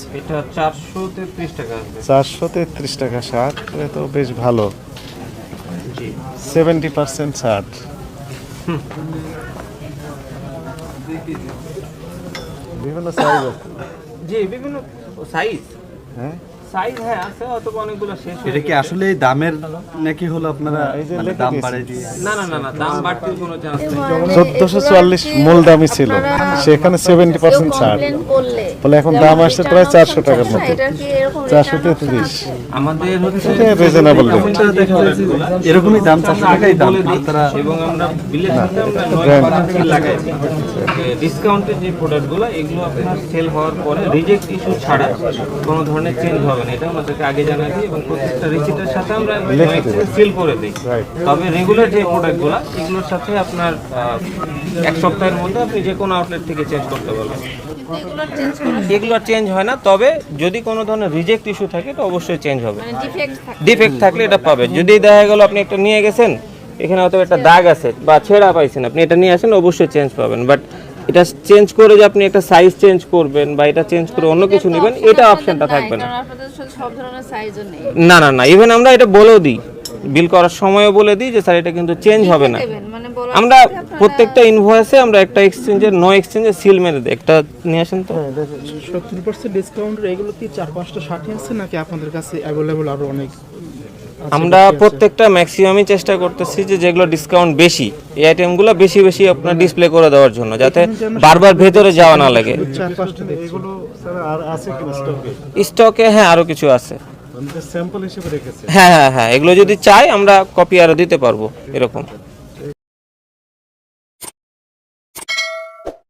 আছে এটা চারশো তেত্রিশ টাকা আসবে। চারশো তেত্রিশ টাকা শার্ট এ তো বেশ ভালো। জি। Seventy percent shirt. বিভিন্ন সাইজ আছে। জি বিভিন্ন সাইজ হ্যাঁ? সাইজ হ্যাঁ আছে অথবা অনেকগুলো শেষ এটা কি আসলে দামের নাকি হলো আপনারা মানে দাম। বাড়াই দিয়ে? না না না না দাম বাড়তির কোনো চান্স নেই। চোদ্দশো চুয়াল্লিশ মূল দামই ছিল। সেখানে সেভেন্টি পার্সেন্ট ছাড়। বলে এখন দাম আসছে প্রায় চারশো টাকার মতো। চারশো তেত্রিশ। আমাদের হচ্ছে রিজনেবল এরকমই দাম চারশো টাকাই দাম। তারা এবং আমরা ডিসকাউন্টের যে প্রোডাক্টগুলো এগুলো আপনার সেল হওয়ার পরে রিজেক্ট ইস্যু ছাড়া কোনো ধরনের চেঞ্জ হবে না। এটা আমাদেরকে আগে জানাই দিই এবং প্রত্যেকটা রিসিটের সাথে আমরা সিল করে দিই। তবে রেগুলার যে প্রোডাক্টগুলো এগুলোর সাথে আপনার এক সপ্তাহের মধ্যে আপনি যে কোনো আউটলেট থেকে চেঞ্জ করতে পারবেন এগুলো চেঞ্জ হয় না তবে যদি কোনো ধরনের রিজেক্ট ইস্যু থাকে তো অবশ্যই চেঞ্জ হবে। ডিফেক্ট থাকলে এটা পাবে। যদি দেখা গেল আপনি একটা নিয়ে গেছেন এখানে হয়তো একটা দাগ আছে বা ছেঁড়া পাইছেন আপনি এটা নিয়ে আসেন অবশ্যই চেঞ্জ পাবেন। বাট এটা চেঞ্জ করে যে আপনি একটা সাইজ চেঞ্জ করবেন বা এটা চেঞ্জ করে অন্য কিছু নেবেন এটা অপশনটা থাকবে না। সব ধরনের সাইজও না না না ইভেন আমরা এটা বলেও দিই। বিল করার সময়ও বলে দিই যে স্যার এটা কিন্তু চেঞ্জ হবে না। মানে আমরা প্রত্যেকটা ইনভয়েসে আমরা একটা এক্সচেঞ্জের নো এক্সচেঞ্জের সিল মেরে দিই। একটা নিয়ে আসেন তো। সত্তর পার্সেন্ট ডিসকাউন্টের এগুলো কি চার পাঁচটা ষাটই আছে নাকি আপনাদের কাছে অ্যাভেলেবল আরও অনেক আমরা প্রত্যেকটা ম্যাক্সিমামই চেষ্টা করতেছি যে যেগুলো ডিসকাউন্ট বেশি এই আইটেমগুলো বেশি বেশি আপনার ডিসপ্লে করে দেওয়ার জন্য যাতে বারবার ভেতরে যাওয়া না লাগে। চার পাঁচটা দেখছি। এগুলো স্যার আর আছে কিনা স্টকে স্টকে হ্যাঁ আরও কিছু আছে। স্যাম্পল হিসেবে রেখেছে। হ্যাঁ হ্যাঁ হ্যাঁ এগুলো যদি চাই আমরা কপি আরও দিতে পারব, এরকম।